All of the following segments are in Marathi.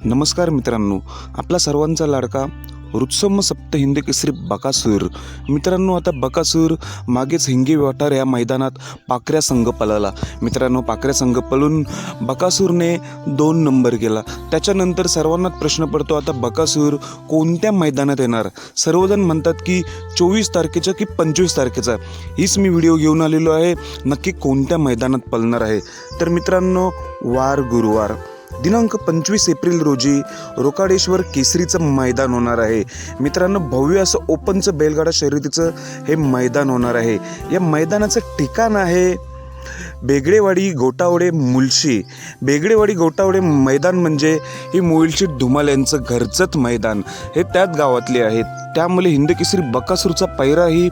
नमस्कार मित्रांनो आपला सर्वांचा लाडका रुत्सम सप्त हिंदी केसरी बकासूर. मित्रांनो आता बकासूर मागेच हिंगी वाटार या मैदानात पाकऱ्या संघ पळाला. मित्रांनो पाकऱ्या संघ पळून बकासूरने दोन नंबर केला. त्याच्यानंतर सर्वांनाच प्रश्न पडतो आता बकासूर कोणत्या मैदानात येणार? सर्वजण म्हणतात की चोवीस तारखेचा की पंचवीस तारखेचा. हीच मी व्हिडिओ घेऊन आलेलो आहे. नक्की कोणत्या मैदानात पळणार आहे? तर मित्रांनो वार गुरुवार. दिनांक पंचवीस एप्रिल रोजी रोकाडेश्वर केसरीचं मैदान होणार आहे. मित्रांनो भव्य असं ओपनचं बैलगाडा शर्यतीचं हे मैदान होणार आहे. या मैदानाचं ठिकाण आहे बेगडेवाडी गोटावडे मुलशी. बेगडेवाडी गोटावडे मैदान म्हणजे ही मुळशी धुमाल यांचं घरचंच मैदान. हे त्याच गावातले आहेत. त्यामुळे हिंदकेसरी बकासूरचा पैराही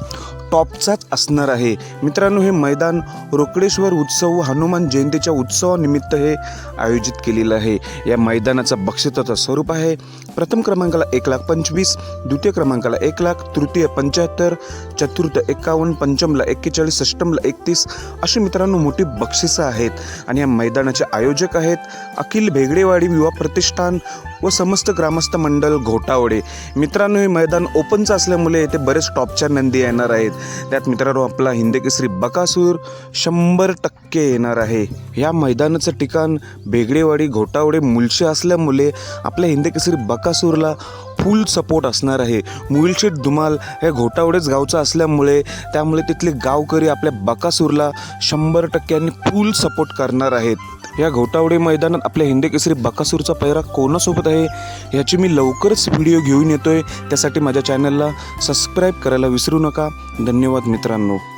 टॉपचाच असणार आहे. मित्रांनो हे मैदान रोकडेश्वर उत्सव व हनुमान जयंतीच्या उत्सवानिमित्त हे आयोजित केलेलं आहे. या मैदानाचा बक्षिसाचं स्वरूप आहे. प्रथम क्रमांकाला एक लाख पंचवीस द्वितीय क्रमांकाला एक लाख तृतीय पंच्याहत्तर चतुर्थ एकावन्न पंचमला एक्केचाळीस अष्टमला एकतीस अशी मित्रांनो मोठी बक्षिसं आहेत. आणि या मैदानाचे आयोजक आहेत अखिल भेगडेवाडी विवाह प्रतिष्ठान व समस्त ग्रामस्थ मंडळ घोटावडे. मित्रांनो हे मैदान ओपनचं असल्यामुळे येथे बरेच टॉपच्या नंदी येणार आहेत. त्यात मित्रांनो आपला हिंद केसरी बकासूर शंभर टक्के येणार आहे. या मैदानाचं ठिकाण बेगडेवाडी घोटावडे मुलशी असल्यामुळे आपल्या हिंद केसरी बकासूरला फुल सपोर्ट असणार आहे. मुलशेठ धुमाल हे घोटावडेच गावचं असल्यामुळे त्यामुळे तिथले गावकरी आपल्या बकासूरला शंभर टक्क्यांनी फुल सपोर्ट करणार आहेत. या घोटावडे मैदानात आपल्या हिंदी केसरी बकासूरचा पैरा कोणासोबत आहे? ह्याची मी लवकरच व्हिडिओ घेऊन येतो आहे त्यासाठी माझ्या चॅनलला सबस्क्राईब करायला विसरू नका. धन्यवाद मित्रांनो.